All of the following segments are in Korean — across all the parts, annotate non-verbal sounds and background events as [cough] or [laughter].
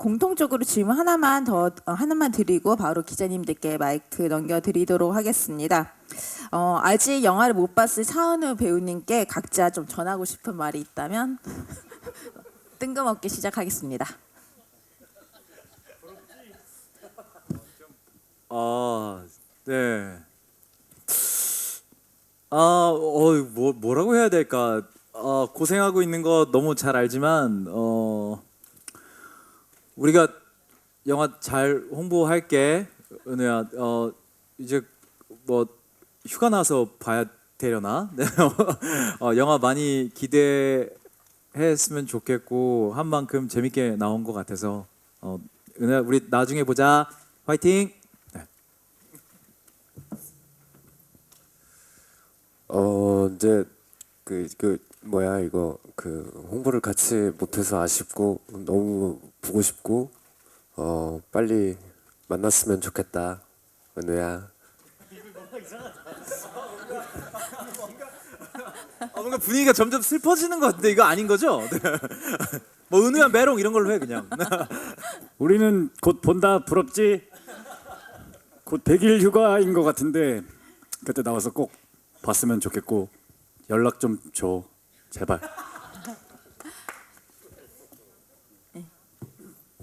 공통적으로 질문 하나만 더 어, 하나만 드리고 바로 기자님들께 마이크 넘겨드리도록 하겠습니다. 어, 아직 영화를 못 봤을 차은우 배우님께 각자 좀 전하고 싶은 말이 있다면 [laughs] 뜬금없게 시작하겠습니다. 아, 네. 아, 어, 뭐 뭐라고 해야 될까? 어, 고생하고 있는 거 너무 잘 알지만 어 우리가 영화 잘 홍보할게. 은우야. 어 이제 뭐 휴가 나서 봐야 되려나? [laughs] 네. 어, 영화 많이 기대했으면 좋겠고 한 만큼 재밌게 나온 것 같아서 어 은우야 우리 나중에 보자. 화이팅! 어 이제 그 그 뭐야 이거 그 홍보를 같이 못해서 아쉽고 너무 보고 싶고 어 빨리 만났으면 좋겠다 은우야 아, 뭔가 분위기가 점점 슬퍼지는 것 같은데 이거 아닌 거죠? 네. 뭐 은우야 메롱 이런 걸로 해 그냥. [laughs] 우리는 곧 본다 부럽지? 곧 100일 휴가인 것 같은데 그때 나와서 꼭 봤으면 좋겠고 연락 좀 줘 제발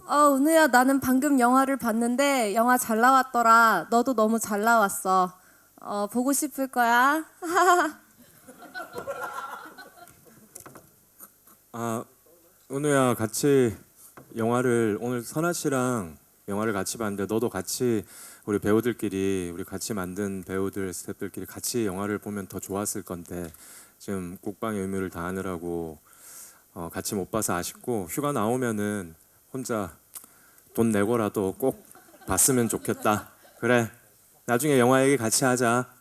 어, 은우야, 나는 방금 영화를 봤는데 영화 잘 나왔더라. 너도 너무 잘 나왔어. 어, 보고 싶을 거야. [laughs] 아 은우야 같이 영화를 오늘 선아 씨랑 영화를 같이 봤는데 너도 같이 우리 배우들끼리 우리 같이 만든 배우들 스태프들끼리 같이 영화를 보면 더 좋았을 건데 지금 국방의 의무를 다하느라고 어, 같이 못 봐서 아쉽고 휴가 나오면은 혼자 돈 내고라도 꼭 봤으면 좋겠다. 그래 나중에 영화 얘기 같이 하자.